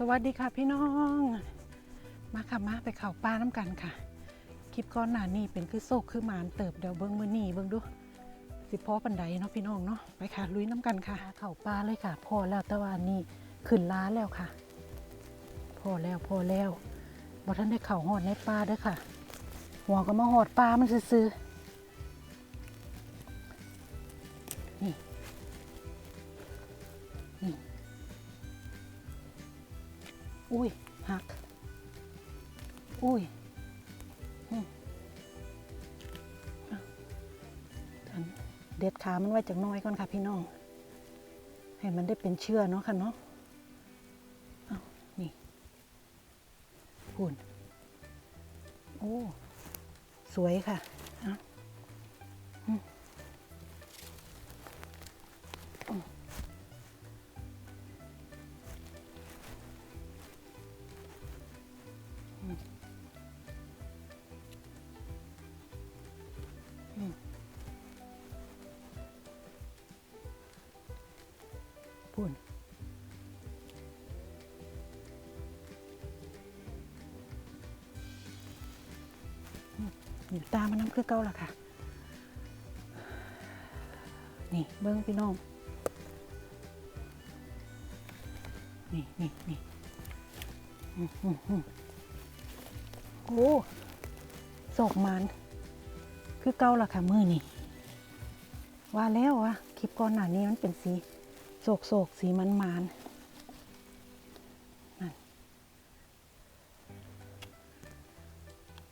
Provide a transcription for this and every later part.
สวัสดีค่ะพี่น้อง มาค่ะมาไปเข่าปลาน้ำกันค่ะ คลิปก้อนหน้านี่เป็นคือโซกคือมานเติบเดี๋ยวเบิ้งมือนี่เบิ้งดู สิพอปันไดเนาะพี่น้องเนาะไปค่ะลุยน้ำกันค่ะ เข่าปลาเลยค่ะ พอแล้วแต่ว่านี่ขึ้นล้าแล้วค่ะ พอแล้วพอแล้วบ่ท่านได้เข่าหอดในปลาด้อค่ะ หัวก็มาหอดปลามันซื้อๆ อุ้ยหัก อุ้ยเด็ดขามันไว้จากน้อยก่อนค่ะพี่น้อง ให้มันได้เป็นเชื่อเนาะค่ะเนาะเอานี่หุ่นโอ้ สวยค่ะเอา ตามมันน้ำคือเก่าล่ะค่ะ นี่เบิ้งพี่น้อง นี่นี่นี่โอ้โศกมันคือเก่าล่ะค่ะ มือนี่ว่าแล้ววะคลิปก่อนหน้านี้มันเป็นสีโศกโศกสีมันมันนั่น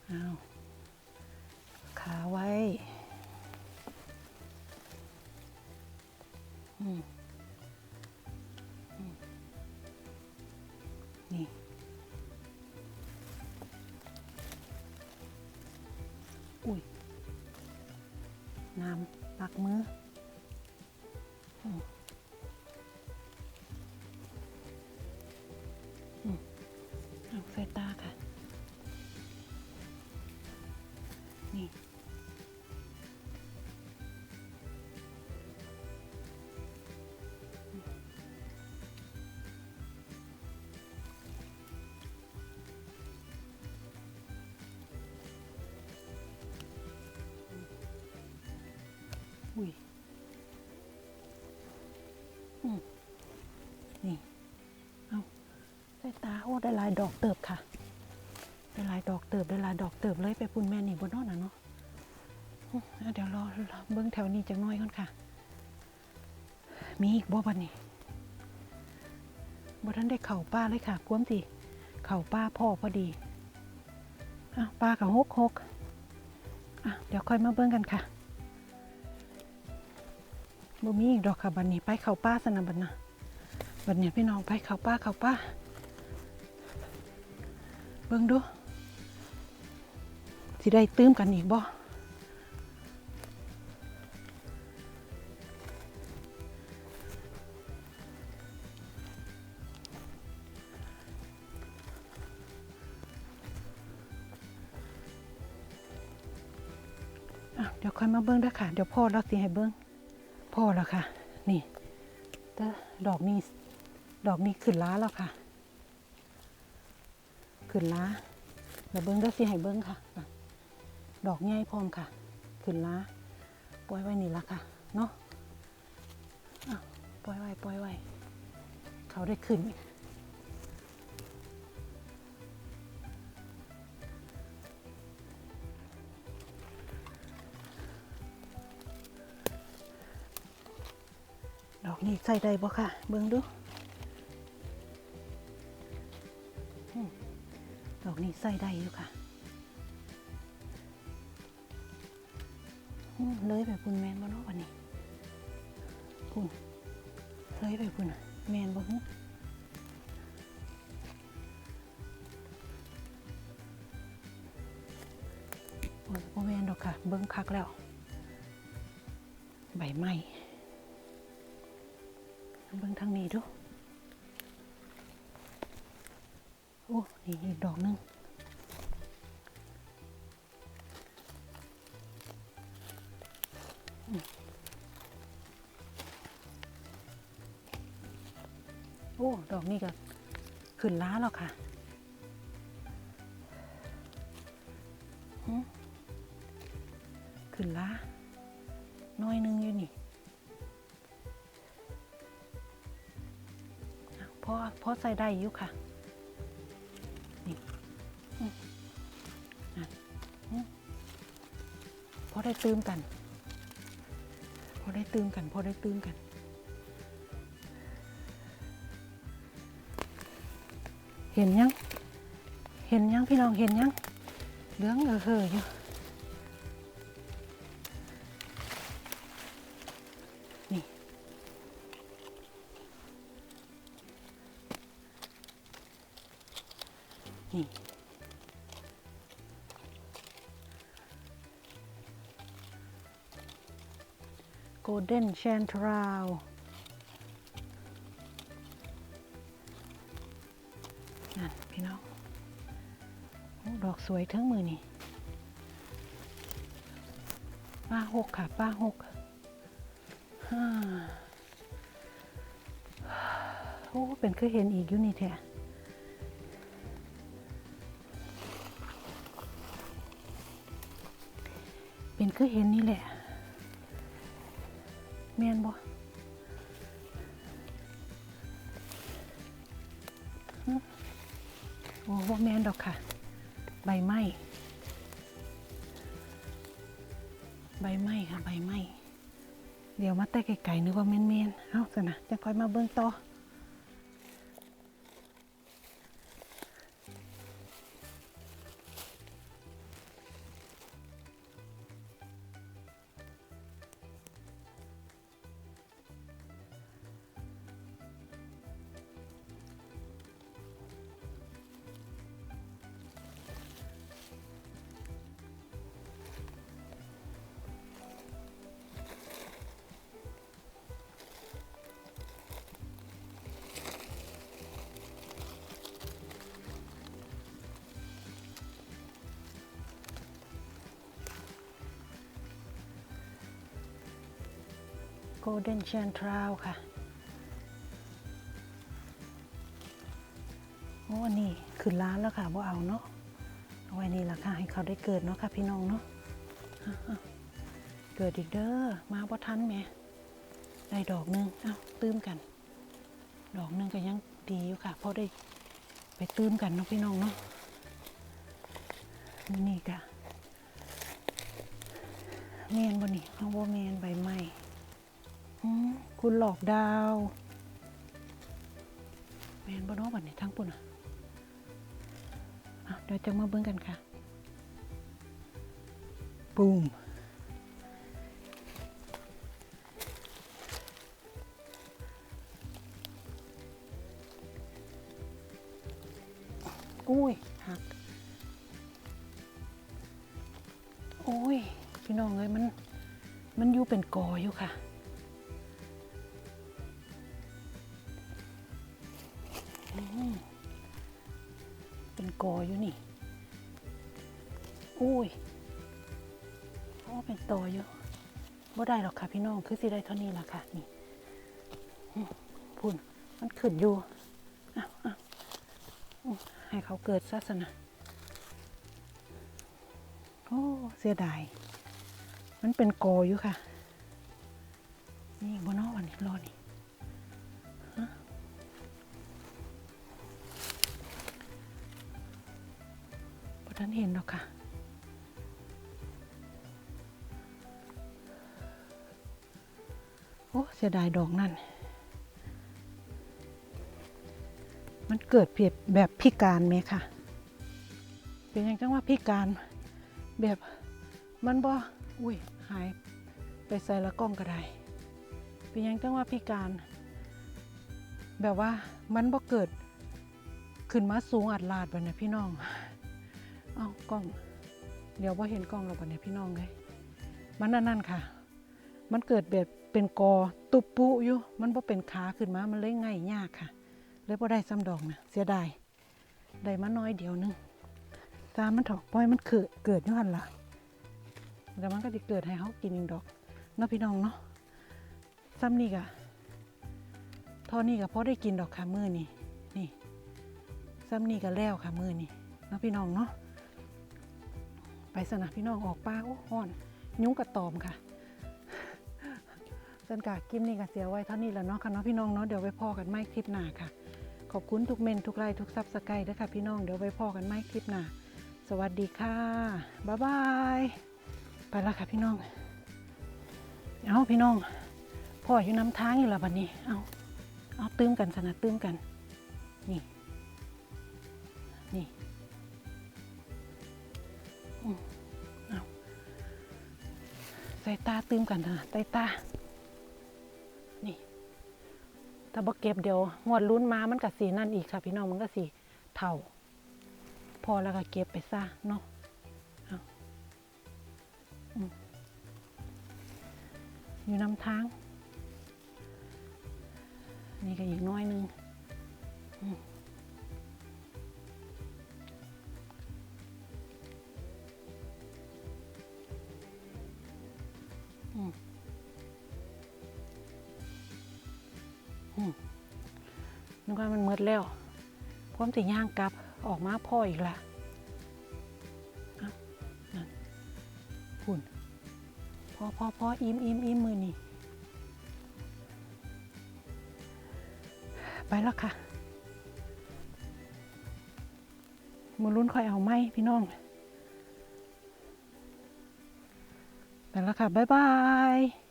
เอา ขาไว้นี่อุ้ยน้ำปักมือ ตาโอ้ได้ลายดอกเติบค่ะ ได้ลายดอกเติบได้ลายดอกเติบเลยไปปุ่นแม่นี่บนนอนน่ะเนาะเดี๋ยวรอรอเบิ้องแถวนี้จังน้อยก่อนค่ะ มีอีกบ่บันนี้บ่ทันได้เข่าป้าเลยค่ะกวมสิเข่าป้าพ่อพอดีอะป้ากับฮกฮกอะเดี๋ยวค่อยมาเบิ้องกันค่ะบ่มีอีกดอกค่ะบันนี้ไปเข่าป้าสนะบัดนะบัดเนี่ยพี่น้องไปเข่าป้าเข่าป้า บิ่งดูสิได้ตื้มกันอีกบ่เดี๋ยวค่อยมาเบิ่งด้ค่ะ เดี๋ยวพ่อเราสิให้เบิ่งพ่อแล้วค่ะ นี่แต่ดอกนี้ ดอกนี้ขึ้นล้าแล้วค่ะ ขึ้นล้าเดี๋ยวเบิ้งก็สิให้เบิ้งค่ะ ดอกใหญ่พร้อมค่ะ ขึ้นล้าปล่อยไว้นี่ละค่ะ เนาะอะปล่อยไว้ปล่อยไว้ เขาได้ขึ้นดอกนี้ใส่ได้บ่ค่ะ เบิ่งดู ดอกนี้ใส่ได้อยู่ค่ะเลยไปพุ่นแมนบ่เนาะวันนี้พุ่นเลยไปพุ่นน่ะแมนบ่ฮึโอ้บ่แมนดอกค่ะ เบิ่งคักแล้ว ใบไม้เบิ่งทางนี้ดู โอ้ นี่อีกดอกหนึงโอ้ ดอกนี้ก็ขึ้นล้าแล้วค่ะขึ้นล้าน้อยหนึงอยู่นี่เอาพอพอใส่ได้อยู่ค่ะ ได้ตื้มกัน พอได้ตื้มกัน พอได้ตื้มกัน เห็นยัง เห็นยังพี่น้องเห็นยังเหลืองเออเฮออยู่นี่ โกลเด้นแชนทราวนั่นพี่น้องโอ้ดอกสวยทั้งมือนี่ป้าหกค่ะ ป้าหกฮ่าโอ้ เป็นคือเห็นอีกอยู่นี่แท้เป็นคือเห็นนี่แหละ แม่นบ่โอ้บ่แม่นดอกค่ะ ใบไม้ใบไม้ค่ะ ใบไม้เดี๋ยวมาแต่ไกลๆนึกว่าแม่นๆ เอ้าสินะจะค่อยมาเบิ่งต่อ Golden Chantrao ค่ะ โอ้อันนี้ขึ้นร้านแล้วค่ะว่เอาเนาะเอาไว้นี่ละค่ะ ให้เขาได้เกิดเนาะค่ะพี่น้องเนาะเกิดอีกเด้อมาบ่ทันแหม่ได้ดอกหนึงเอ้าตื้มกัน ดอกหนึงก็ยังดีอยู่ค่ะ เพราะได้ไปตื้มกันเนาะพี่น้องเนาะนี่กะเมนบ่นี่เอาว่าเมนใบไม้ คุณหลอกดาวแมนบ่เน้อบัดนี้ทั้งปุ่นอะอะเดี๋ยวจะมาเบิ่งกันค่ะบูมอุ้ยหัก โอ้ย พี่น้องเอ้ยมัน มันอยู่เป็นกออยู่ค่ะ กออยู่นี่อุ้ยโอ้เป็นตออยู่บ่ได้หรอกค่ะพี่น้องคือสิได้เท่านี้ล่ะค่ะนี่อืมพุ่นมันขึ้นอยู่อ้าวอ้าวให้เขาเกิดซะสนะโอ้เสียดาย มันเป็นกออยู่ค่ะ นี่บนนอกวันนี้รอนี่ เห็นหรอกค่ะ โอ้ เสียดายดอกนั่น มันเกิดเพียบแบบพิการไหมค่ะ เป็นอยังจังว่าพิการแบบมันบ่อุ้ย หายไปใส่ละกล้องก็ได้ เป็นอยังจังว่าพิการ แบบว่ามันบ่เกิดขึ้นมาสูงอัดลาดแบบนี้พี่น้อง เอากล้อง เดี๋ยวว่าเห็นกล้องเราปะเนี่ยพี่น้องเลยมันนั่นนั่นค่ะ มันเกิดแบบเป็นกอตุบปุอยู่ มันบ่เป็นขาขึ้นมา มันเลยง่ายยากค่ะ เลยบ่ได้ซ้ำดอกนะเสียดายได้มาน้อยเดียวนึงตามมันถอกปล่อยมันเกิดเกิดยู่หันละแล้วมันก็จะเกิดให้เขากินเองดอกเนาะพี่น้องเนาะซ้ำนี่กะท่อนี้กะพอได้กินดอกค่ะมือนี่นี่ซ้ำนี่ก็แล้วค่ะมือนี่เนาะพี่น้องเนาะ ไปสนะพี่น้องออกป้าโอ้ฮ้อนยุ้งกระตอมค่ะสันกากิมนี่ก็เสียไว้เท่านี้แล้วเนาะค่ะเนาะพี่น้องเนาะเดี๋ยวไว้พอกันไม่คลิปหน้าค่ะ ขอบคุณทุกเมนทุกไลค์ทุกซับสไครต์ด้วยค่ะพี่น้องเดี๋ยวไว้พอกันไม่คลิปหน้าสวัสดีค่ะบ๊ายบายไปแล้วค่ะพี่น้องเอาพี่น้องพ่ออยู่น้ำทางอยู่แล้วบัดนี้เอาเอาตื้มกันสนะตื้มกันนี่ ใส่ตาตื้มกันเถอะใส่ตา นี่ ถ้าบ่เก็บเดี๋ยวงวดลุ้นมามันก็สีนั่นอีกค่ะ พี่น้องมันก็สีเท่า พอแล้วก็เก็บไปซะเนาะเอาอยู่นำทาง นี่ก็อีกน้อยนึง อืม กว่ามันหมดแล้วพร้อมจะย่างกลับออกมาพ่ออีกละอ่นั่นพุ่นพอพอพออิ่มอิ่มอิ่มมือนี่ไปแล้วค่ะมือรุ่นคอยเอาไหมพี่น้องไปแล้วค่ะ บ๊ายบาย